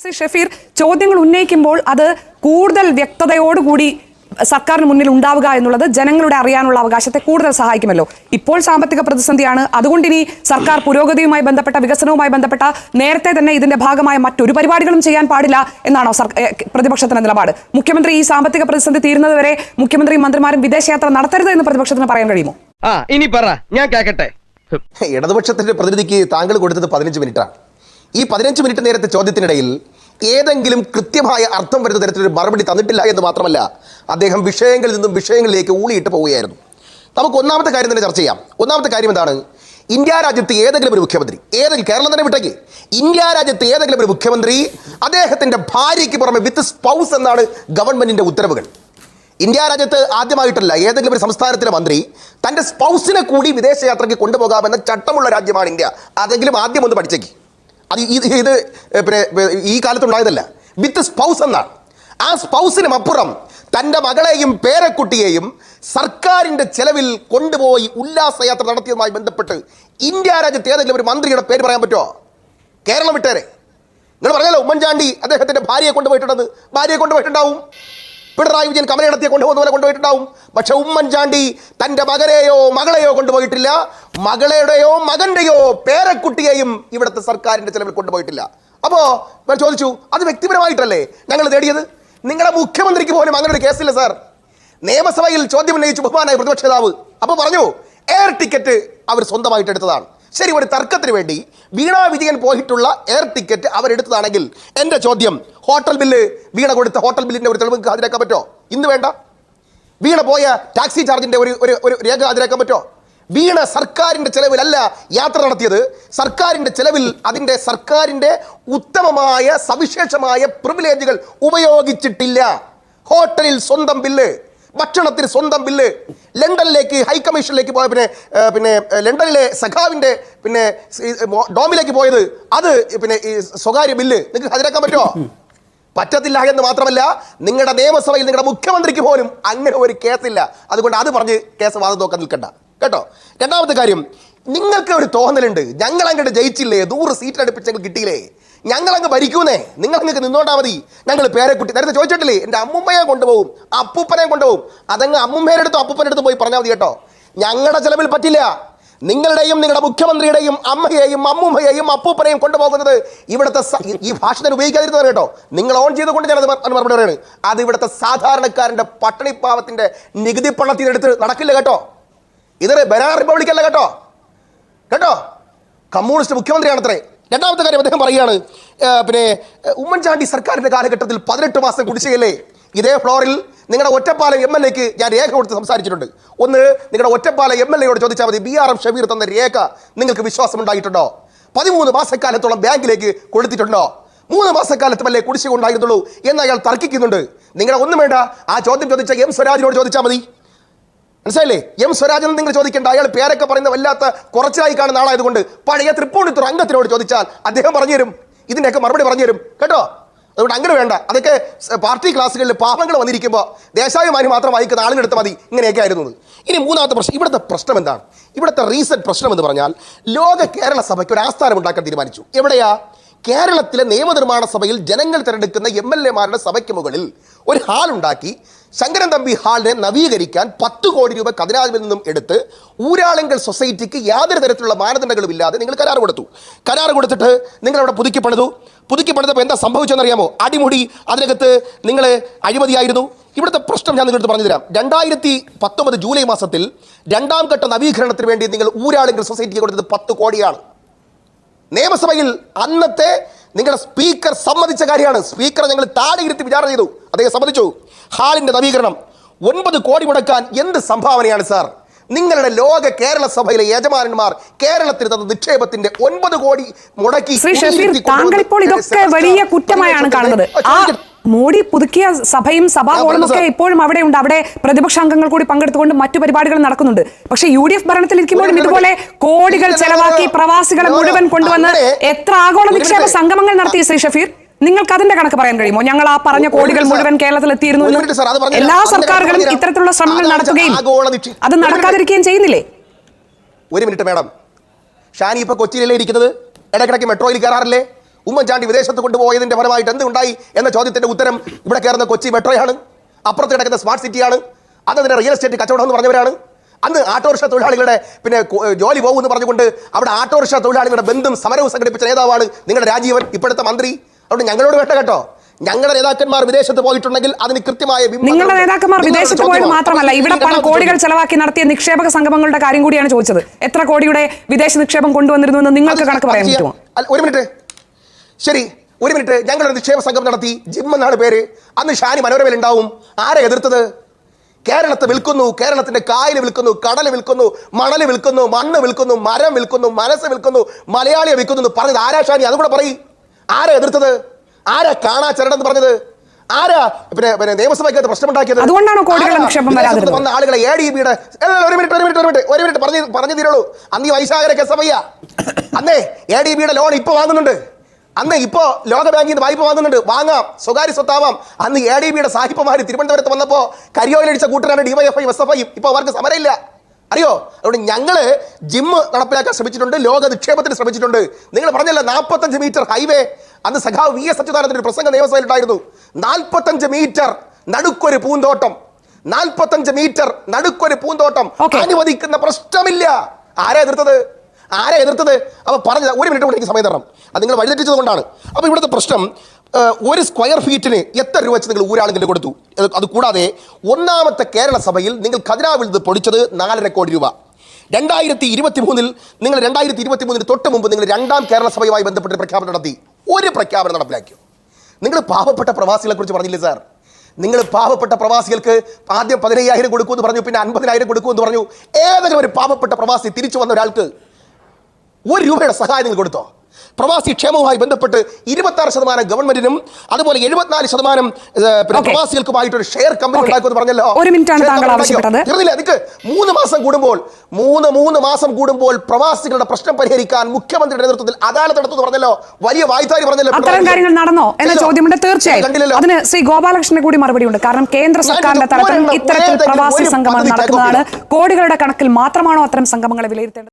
ശ്രീ ഷഫീർ ചോദ്യങ്ങൾ ഉന്നയിക്കുമ്പോൾ അത് കൂടുതൽ വ്യക്തതയോടുകൂടി സർക്കാരിന് മുന്നിൽ ഉണ്ടാവുക എന്നുള്ളത് ജനങ്ങളുടെ അറിയാനുള്ള അവകാശത്തെ കൂടുതൽ സഹായിക്കുമല്ലോ. ഇപ്പോൾ സാമ്പത്തിക പ്രതിസന്ധിയാണ്. അതുകൊണ്ട് ഇനി സർക്കാർ പുരോഗതിയുമായി ബന്ധപ്പെട്ട വികസനവുമായി ബന്ധപ്പെട്ട നേരത്തെ തന്നെ ഇതിന്റെ ഭാഗമായ മറ്റൊരു പരിപാടികളും ചെയ്യാൻ പാടില്ല എന്നാണോ സർ പ്രതിപക്ഷത്തിന്റെ നിലപാട്? മുഖ്യമന്ത്രി ഈ സാമ്പത്തിക പ്രതിസന്ധി തീരുന്നതുവരെ മുഖ്യമന്ത്രിയും മന്ത്രിമാരും വിദേശയാത്ര നടത്തരുത് എന്ന് പ്രതിപക്ഷത്തിന് പറയാൻ കഴിയുമോ? ആ ഇനി പറ. ഞാൻ കേക്കട്ടെ. ഇടതുപക്ഷത്തിന്റെ പ്രതിനിധിക്ക് താങ്കൾ കൊടുത്തത് പതിനഞ്ച് മിനിറ്റാണ്. ഈ പതിനഞ്ച് മിനിറ്റ് നേരത്തെ ചോദ്യത്തിനിടയിൽ ഏതെങ്കിലും കൃത്യമായ അർത്ഥം വരുന്ന തരത്തിലൊരു മറുപടി തന്നിട്ടില്ല എന്ന് മാത്രമല്ല അദ്ദേഹം വിഷയങ്ങളിൽ നിന്നും വിഷയങ്ങളിലേക്ക് ഊളിയിട്ട് പോവുകയായിരുന്നു. നമുക്ക് ഒന്നാമത്തെ കാര്യം തന്നെ ചർച്ച ചെയ്യാം. ഒന്നാമത്തെ കാര്യം എന്താണ്? ഇന്ത്യ രാജ്യത്ത് ഏതെങ്കിലും ഒരു മുഖ്യമന്ത്രി ഏതെങ്കിലും കേരളം തന്നെ വിട്ടേക്ക്. ഇന്ത്യ രാജ്യത്ത് ഏതെങ്കിലും ഒരു മുഖ്യമന്ത്രി അദ്ദേഹത്തിന്റെ ഭാര്യയ്ക്ക് പുറമെ വിത്ത് സ്പൗസ് എന്നാണ് ഗവൺമെന്റിന്റെ ഉത്തരവുകൾ. ഇന്ത്യ രാജ്യത്ത് ആദ്യമായിട്ടല്ല ഏതെങ്കിലും ഒരു സംസ്ഥാനത്തിലെ മന്ത്രി തന്റെ സ്പൗസിനെ കൂടി വിദേശയാത്രയ്ക്ക് കൊണ്ടുപോകാമെന്ന ചട്ടമുള്ള രാജ്യമാണ് ഇന്ത്യ. അതെങ്കിലും ആദ്യം ഒന്ന് പഠിച്ചേക്ക്. അത് ഇത് ഇത് പിന്നെ ഈ കാലത്തുണ്ടായതല്ല. വിത്ത് സ്പൗസ് എന്നാണ്. ആ സ്പൗസിനും അപ്പുറം തന്റെ മകളെയും പേരക്കുട്ടിയെയും സർക്കാരിന്റെ ചെലവിൽ കൊണ്ടുപോയി ഉല്ലാസയാത്ര നടത്തിയതുമായി ബന്ധപ്പെട്ട് ഇന്ത്യ രാജ്യത്ത് ഏതെങ്കിലും ഒരു മന്ത്രിയുടെ പേര് പറയാൻ പറ്റുമോ? കേരളം വിട്ടേരെ. നിങ്ങൾ പറഞ്ഞല്ലോ ഉമ്മൻചാണ്ടി അദ്ദേഹത്തിന്റെ ഭാര്യയെ കൊണ്ടുപോയിട്ടുണ്ടെന്ന്. ഭാര്യയെ കൊണ്ടുപോയിട്ടുണ്ടാവും. പിണറായി വിജയൻ കമലയിടത്തെ കൊണ്ടുപോകുന്ന പോലെ കൊണ്ടുപോയിട്ടുണ്ടാവും. പക്ഷെ ഉമ്മൻചാണ്ടി തന്റെ മകനെയോ മകളെയോ കൊണ്ടുപോയിട്ടില്ല. മകളുടെയോ മകന്റെയോ പേരക്കുട്ടിയെയും ഇവിടുത്തെ സർക്കാരിന്റെ ചിലവിൽ കൊണ്ടുപോയിട്ടില്ല. അപ്പോൾ ഇവർ ചോദിച്ചു അത് വ്യക്തിപരമായിട്ടല്ലേ? ഞങ്ങൾ തേടിയത്? നിങ്ങളുടെ മുഖ്യമന്ത്രിക്ക് പോലും അങ്ങനെ ഒരു കേസില്ല സാർ. നിയമസഭയിൽ ചോദ്യം ഉന്നയിച്ചു ബഹുമാനായ പ്രതിപക്ഷ നേതാവ്. അപ്പോൾ പറഞ്ഞു എയർ ടിക്കറ്റ് അവർ സ്വന്തമായിട്ട് എടുത്തതാണ് ശരി ഒരു തർക്കത്തിന് വേണ്ടി വീണാ വിജയൻ പോയിട്ടുള്ള എയർ ടിക്കറ്റ് അവരെടുത്തതാണെങ്കിൽ എന്റെ ചോദ്യം ഹോട്ടൽ ബില്ല് വീണ കൊടുത്ത ഹോട്ടൽ ബില്ലിന്റെ ഒരു തെളിവ് ഹാജരാക്കാൻ പറ്റോ ഇന്ന് വേണ്ട. വീണ പോയ ടാക്സി ചാർജിന്റെ ഒരു ഒരു ഒരു രേഖ ഹാജരാക്കാൻ പറ്റോ വീണ സർക്കാരിന്റെ ചെലവിലല്ല യാത്ര നടത്തിയത്. സർക്കാരിന്റെ ചെലവിൽ അതിന്റെ സർക്കാരിന്റെ ഉത്തമമായ സവിശേഷമായ പ്രിവിലേജുകൾ ഉപയോഗിച്ചിട്ടില്ല. ഹോട്ടലിൽ സ്വന്തം ബില്ല് ഭക്ഷണത്തിന് സ്വന്തം ബില്ല്. ലണ്ടനിലേക്ക് ഹൈക്കമ്മീഷനിലേക്ക് പോയ പിന്നെ പിന്നെ ലണ്ടനിലെ സഖാവിന്റെ പിന്നെ ഡോമിലേക്ക് പോയത്. അത് പിന്നെ ഈ സ്വകാര്യ ബില്ല്. നിങ്ങൾക്ക് ഹാജരാക്കാൻ പറ്റുമോ? പറ്റത്തില്ല എന്ന് മാത്രമല്ല നിങ്ങളുടെ നിയമസഭയിൽ നിങ്ങളുടെ മുഖ്യമന്ത്രിക്ക് പോലും അങ്ങനെ ഒരു കേസില്ല. അതുകൊണ്ട് അത് പറഞ്ഞ് കേസ് വാദം നോക്കാൻ നിൽക്കണ്ട. കേട്ടോ? രണ്ടാമത്തെ കാര്യം നിങ്ങൾക്ക് ഒരു തോന്നലുണ്ട്. ഞങ്ങൾ അങ്ങോട്ട് ജയിച്ചില്ലേ? നൂറ് സീറ്റ് അടുപ്പിച്ചെങ്കിൽ കിട്ടിയില്ലേ? ഞങ്ങൾ അങ്ങ് ഭരിക്കൂന്നേ. നിങ്ങൾ നിങ്ങൾക്ക് നിന്നോണ്ടാ മതി. ഞങ്ങൾ പേരെക്കുട്ടി നേരത്തെ ചോദിച്ചിട്ടില്ലേ? എന്റെ അമ്മുമ്മയെ കൊണ്ടുപോകും അപ്പൂപ്പനെ കൊണ്ടുപോകും. അതങ്ങ് അമ്മുമ്മേടെ അടുത്തും അപ്പൂപ്പന്റെ അടുത്തും പോയി പറഞ്ഞാൽ മതി കേട്ടോ. ഞങ്ങളുടെ ചിലവിൽ പറ്റില്ല. നിങ്ങളുടെയും നിങ്ങളുടെ മുഖ്യമന്ത്രിയുടെയും അമ്മയെയും അമ്മൂമ്മയെയും അപ്പൂപ്പനെയും കൊണ്ടുപോകുന്നത് ഇവിടുത്തെ ഈ- ഭാഷ തന്നെ ഉപയോഗിക്കാതിരുന്നത് കേട്ടോ. നിങ്ങൾ ഓൺ ചെയ്തുകൊണ്ട് ഞാനത് മറുപടി പറയുന്നത് അത് ഇവിടുത്തെ സാധാരണക്കാരന്റെ പട്ടണിപ്പാവത്തിന്റെ നികുതി പണത്തിനെടുത്ത് നടക്കില്ല കേട്ടോ. ഇതൊരു ബനാർ റിപ്പബ്ലിക്കല്ല കേട്ടോ. കേട്ടോ? കമ്മ്യൂണിസ്റ്റ് മുഖ്യമന്ത്രിയാണത്രേ. രണ്ടാമത്തെ കാര്യം അദ്ദേഹം പറയുകയാണ് പിന്നെ ഉമ്മൻചാണ്ടി സർക്കാരിന്റെ കാലഘട്ടത്തിൽ പതിനെട്ട് മാസം കുടിശ്ശികയല്ലേ? ഇതേ ഫ്ലോറിൽ നിങ്ങളുടെ ഒറ്റപ്പാലം എം എൽ എക്ക് ഞാൻ രേഖ കൊടുത്ത് സംസാരിച്ചിട്ടുണ്ട്. ഒന്ന് നിങ്ങളുടെ ഒറ്റപ്പാലം എം എൽ എയോട് ചോദിച്ചാൽ മതി ബി ആർ എം ഷബീർ തന്ന രേഖ നിങ്ങൾക്ക് വിശ്വാസം ഉണ്ടായിട്ടുണ്ടോ പതിമൂന്ന് മാസക്കാലത്തോളം ബാങ്കിലേക്ക് കൊടുത്തിട്ടുണ്ടോ? മൂന്ന് മാസക്കാലത്തുമല്ലേ കുടിശ്ശിക ഉണ്ടായിരുന്നുള്ളൂ എന്ന് അയാൾ തർക്കിക്കുന്നുണ്ട്. നിങ്ങളെ ഒന്നും വേണ്ട ആ ചോദ്യം ചോദിച്ച എം സ്വരാജിനോട് ചോദിച്ചാൽ മതി. മനസ്സിലായില്ലേ? എം സ്വരാജൻ നിങ്ങൾ ചോദിക്കേണ്ട അയാൾ പേരൊക്കെ പറയുന്ന വല്ലാത്ത കുറച്ചായി കാണുന്ന ആളായതുകൊണ്ട് പഴയ തൃപ്പൂണിത്തുറ അംഗത്തിനോട് ചോദിച്ചാൽ അദ്ദേഹം പറഞ്ഞു തരും. ഇതിന്റെയൊക്കെ മറുപടി പറഞ്ഞു തരും. കേട്ടോ? അതുകൊണ്ട് അങ്ങനെ വേണ്ട. അതൊക്കെ പാർട്ടി ക്ലാസ്സുകളിൽ പാപങ്ങൾ വന്നിരിക്കുമ്പോൾ ദേശാഭിമാനി മാത്രം വായിക്കുന്ന ആളുകളെടുത്ത് മതി. ഇങ്ങനെയൊക്കെ ആയിരുന്നു ഇനി മൂന്നാമത്തെ പ്രശ്നം ഇവിടുത്തെ പ്രശ്നം എന്താണ്? ഇവിടുത്തെ റീസെന്റ് പ്രശ്നം എന്ന് പറഞ്ഞാൽ ലോക കേരള സഭയ്ക്ക് ഒരു ആസ്ഥാനം ഉണ്ടാക്കാൻ തീരുമാനിച്ചു. എവിടെയാ? കേരളത്തിലെ നിയമനിർമ്മാണ സഭയിൽ ജനങ്ങൾ തിരഞ്ഞെടുക്കുന്ന എം എൽ എമാരുടെ സഭയ്ക്ക് മുകളിൽ ഒരു ഹാൾ ഉണ്ടാക്കി ശങ്കരൻ തമ്പി ഹാളിനെ നവീകരിക്കാൻ പത്ത് കോടി രൂപ ഖജനാവിൽ നിന്നും എടുത്ത് ഊരാളുങ്കൽ സൊസൈറ്റിക്ക് യാതൊരു തരത്തിലുള്ള മാനദണ്ഡങ്ങളും ഇല്ലാതെ നിങ്ങൾ കരാർ കൊടുത്തു. കരാർ കൊടുത്തിട്ട് നിങ്ങൾ അവിടെ പുതുക്കി പണിതു. പുതുക്കി പണിതപ്പോൾ എന്താ സംഭവിച്ചെന്നറിയാമോ അടിമുടി അതിനകത്ത് നിങ്ങൾ അഴിമതിയായിരുന്നു. ഇവിടുത്തെ പ്രശ്നം ഞാൻ നിങ്ങൾക്ക് പറഞ്ഞു തരാം രണ്ടായിരത്തി പത്തൊമ്പത് ജൂലൈ മാസത്തിൽ രണ്ടാം ഘട്ട നവീകരണത്തിന് വേണ്ടി നിങ്ങൾ ഊരാളുങ്കൽ സൊസൈറ്റിക്ക് കൊടുത്തത് പത്ത് കോടിയാണ്. നിയമസഭയിൽ അന്നത്തെ നിങ്ങളുടെ സ്പീക്കർ സമ്മതിച്ച കാര്യമാണ്. സ്പീക്കർ ഞങ്ങൾ താടി ഇരുത്തി വിചാരണ ചെയ്തു. അദ്ദേഹം സമ്മതിച്ചു. ഹാളിന്റെ നവീകരണം. ഒൻപത് കോടി മുടക്കാൻ എന്ത് സംഭാവനയാണ് സാർ? നിങ്ങളുടെ ലോക കേരള സഭയിലെ യജമാനന്മാർ കേരളത്തിൽ തന്ന നിക്ഷേപത്തിന്റെ ഒൻപത് കോടി മുടക്കി താങ്കൾ ഇപ്പോൾ ഇതൊക്കെ വലിയ കുറ്റമായാണ് കാണുന്നത്. മോഡി പുതുക്കിയ സഭയും സഭാ ഒക്കെ ഇപ്പോഴും അവിടെ ഉണ്ട്. അവിടെ പ്രതിപക്ഷ അംഗങ്ങൾ കൂടി പങ്കെടുത്തുകൊണ്ട് മറ്റു പരിപാടികൾ നടക്കുന്നുണ്ട്. പക്ഷെ യു ഡി എഫ് ഭരണത്തിലിരിക്കുമ്പോഴും ഇരിക്കുമ്പോഴും ഇതുപോലെ കോടികൾ ചെലവാക്കി പ്രവാസികളെ മുഴുവൻ കൊണ്ടുവന്ന് എത്ര ആഗോള നിക്ഷേപ സംഗമങ്ങൾ നടത്തി ശ്രീ ഷഫീർ? നിങ്ങൾക്ക് അതിന്റെ കണക്ക് പറയാൻ കഴിയുമോ? ഞങ്ങൾ ആ പറഞ്ഞ കോടികൾ മുഴുവൻ കേരളത്തിൽ എത്തിയിരുന്നു. എല്ലാ സർക്കാരുകളും ഇത്തരത്തിലുള്ള ശ്രമങ്ങൾ നടത്തുകയും അത് നടക്കാതിരിക്കുകയും ചെയ്യുന്നില്ലേ? ഒരു മിനിറ്റ് മാഡം. ഷാനി ഇപ്പൊ കൊച്ചിയിലല്ലേ ഇരിക്കുന്നത്? ഇടയ്ക്കിടയ്ക്ക് മെട്രോയിൽ കയറാറില്ലേ? ഉമ്മൻചാണ്ടി വിദേശത്ത് കൊണ്ടുപോയതിന്റെ ഫലമായിട്ട് എന്തുണ്ടായി എന്ന ചോദ്യത്തിന്റെ ഉത്തരം ഇവിടെ കയറുന്ന കൊച്ചി മെട്രോയാണ്. അപ്പുറത്ത് കിടക്കുന്ന സ്മാർട്ട് സിറ്റിയാണ്. അന്ന് അതിന്റെ റിയൽ എസ്റ്റേറ്റ് കച്ചവടം എന്ന് പറഞ്ഞവരാണ്. അന്ന് ആട്ടോറിക്ഷ തൊഴിലാളികളുടെ പിന്നെ ജോലി പോകുമെന്ന് പറഞ്ഞുകൊണ്ട് അവിടെ ആട്ടോറിക്ഷ തൊഴിലാളികളുടെ ബന്ധം സമരവും സംഘടിപ്പിച്ച നേതാവാണ് നിങ്ങളുടെ രാജീവൻ ഇപ്പോഴത്തെ മന്ത്രി. അതുകൊണ്ട് ഞങ്ങളോട് വേണ്ട കേട്ടോ. ഞങ്ങളുടെ നേതാക്കന്മാർ വിദേശത്ത് പോയിട്ടുണ്ടെങ്കിൽ അതിന് കൃത്യമായ നിങ്ങളുടെ. നേതാക്കന്മാർ വിദേശത്ത് പോയത് മാത്രമല്ല ഇവിടെ പണം കോടികൾ. ചെലവാക്കി നടത്തിയ നിക്ഷേപക സംഗമങ്ങളുടെ കാര്യം കൂടിയാണ് ചോദിച്ചത്. എത്ര കോടിയുടെ വിദേശ നിക്ഷേപം കൊണ്ടുവന്നിരുന്നു എന്ന് നിങ്ങൾക്ക് കണക്ക് പറയാൻ പറ്റുമോ? ഒരു മിനിറ്റ്. ശരി ഒരു മിനിറ്റ്. ഞങ്ങളൊരു നിക്ഷേപ സംഘം നടത്തി. ജിം എന്നാണ് പേര്. അന്ന് ഷാനി മനോരമയിൽ ഉണ്ടാവും. ആരെ എതിർത്തത്? കേരളത്തെ വിൽക്കുന്നു കേരളത്തിന്റെ കായൽ വിൽക്കുന്നു കടൽ വിൽക്കുന്നു മണൽ വിൽക്കുന്നു മണ്ണ് വിൽക്കുന്നു മരം വിൽക്കുന്നു മനസ്സ് വിൽക്കുന്നു മലയാളിയെ വിൽക്കുന്നു എന്ന് പറഞ്ഞത് ആരാ ഷാനി? അതുകൂടെ പറയും. ആരെ എതിർത്തത്? ആരാ കാണാ ചരടെന്ന് പറഞ്ഞത്? ആരാ പിന്നെ പിന്നെ നിയമസഭയ്ക്കകത്ത് പ്രശ്നമുണ്ടാക്കിയത്? അതുകൊണ്ടാണ് വന്ന ആളുകളെ എ ഡി ബിയുടെ ഒരു മിനിറ്റ് ഒരു മിനിറ്റ് ഒരു മിനിറ്റ് ഒരു മിനിറ്റ് പറഞ്ഞു പറഞ്ഞു തീരുള്ളൂ. അന്ന് ഈ വൈശാഖര അന്നേ എ ഡി ബിയുടെ ലോൺ ഇപ്പൊ വാങ്ങുന്നുണ്ട്. അന്ന് ഇപ്പോൾ ലോക ബാങ്കിൽ നിന്ന് വായ്പ വാങ്ങുന്നുണ്ട്. വാങ്ങാം. സ്വകാര്യ സ്വത്താവാം. അന്ന് എ ഡി ബിയുടെ സാഹിപ്പമാർ തിരുവനന്തപുരത്ത് വന്നപ്പോൾ കരിയോയിലടിച്ച കൂട്ടരാണ് ഡിവൈഎഫ്ഐ എസ് എഫ് ഐ ഇപ്പോൾ അവർക്ക് സമരമില്ല. അറിയോ? അതുകൊണ്ട് ഞങ്ങൾ ജിമ്മ് നടപ്പിലാക്കാൻ ശ്രമിച്ചിട്ടുണ്ട്. ലോക നിക്ഷേപത്തിന് ശ്രമിച്ചിട്ടുണ്ട്. നിങ്ങൾ പറഞ്ഞല്ലോ നാൽപ്പത്തഞ്ച് മീറ്റർ ഹൈവേ അന്ന് സഖാവ് വി എസ് അച്യുതാനന്ദന്റെ ഒരു പ്രസംഗ നിയമസഭയിൽ ഉണ്ടായിരുന്നു നാൽപ്പത്തഞ്ച് മീറ്റർ നടുക്കൊരു പൂന്തോട്ടം. നാൽപ്പത്തഞ്ച് മീറ്റർ നടുക്കൊരു പൂന്തോട്ടം. അനുവദിക്കുന്ന പ്രശ്നമില്ല. ആരാ എതിർത്തത്? ആരാ എതിർത്തത്? അപ്പോൾ പറഞ്ഞത് ഒരു മിനിറ്റ് കൂടി എനിക്ക് സമയം തരണം. അത് നിങ്ങൾ വഴിതെറ്റിച്ചത് കൊണ്ടാണ്. അപ്പോൾ ഇവിടുത്തെ പ്രശ്നം ഒരു സ്ക്വയർ ഫീറ്റിന് എത്ര രൂപ വെച്ച് നിങ്ങൾ ഊരാളുകൾ കൊടുത്തു? അത് കൂടാതെ ഒന്നാമത്തെ കേരള സഭയിൽ നിങ്ങൾ കതിരാവിൽ നിന്ന് പൊടിച്ചത് നാലര കോടി രൂപ. രണ്ടായിരത്തി ഇരുപത്തി മൂന്നിൽ നിങ്ങൾ രണ്ടായിരത്തി ഇരുപത്തി മൂന്നിന് തൊട്ട് മുമ്പ് നിങ്ങൾ രണ്ടാം കേരള സഭയുമായി ബന്ധപ്പെട്ട് പ്രഖ്യാപനം നടത്തി. ഒരു പ്രഖ്യാപനം നടപ്പിലാക്കി നിങ്ങൾ പാവപ്പെട്ട പ്രവാസികളെ കുറിച്ച് പറഞ്ഞില്ലേ സാർ? നിങ്ങൾ പാവപ്പെട്ട പ്രവാസികൾക്ക് ആദ്യം പതിനയ്യായിരം കൊടുക്കുമെന്ന് പറഞ്ഞു പിന്നെ അൻപതിനായിരം കൊടുക്കുമെന്ന് പറഞ്ഞു. ഏതെങ്കിലും ഒരു പാവപ്പെട്ട പ്രവാസി തിരിച്ചു വന്ന ഒരാൾക്ക് ഒരു രൂപയുടെ സഹായം നിങ്ങൾ കൊടുത്തോ? പ്രവാസി ക്ഷേമവുമായി ബന്ധപ്പെട്ട് ഇരുപത്തി ആറ് ശതമാനം ഗവൺമെന്റിനും അതുപോലെ എഴുപത്തിനാല് ശതമാനം പ്രവാസികൾക്കുമായിട്ട് ഒരു ഷെയർ കമ്പനി ഉണ്ടാക്കുമെന്ന് പറഞ്ഞല്ലോ. ഒരു? തീർന്നില്ല നിക്ക് മൂന്ന് മാസം കൂടുമ്പോൾ മൂന്ന് മൂന്ന് മാസം കൂടുമ്പോൾ പ്രവാസികളുടെ പ്രശ്നം പരിഹരിക്കാൻ മുഖ്യമന്ത്രിയുടെ നേതൃത്വത്തിൽ അദാലത്ത് നടത്തുമെന്ന് പറഞ്ഞല്ലോ. വലിയ വായ്പാരി പറഞ്ഞല്ലോ. അത്തരം കാര്യങ്ങൾ നടന്നോ എന്ന ചോദ്യം ചോദ്യമുണ്ട്. തീർച്ചയായും. അതിന് ശ്രീ ഗോപാലകൃഷ്ണന് കൂടി മറുപടി ഉണ്ട്. കാരണം കേന്ദ്ര സർക്കാരിന്റെ തലത്തിൽ ഇത്തരത്തിൽ പ്രവാസി സംഗമം നടക്കുന്നതാണ്. കോടികളുടെ കണക്കിൽ മാത്രമാണോ അത്തരം സംഗമങ്ങളെ വിലയിരുത്തേണ്ടത്?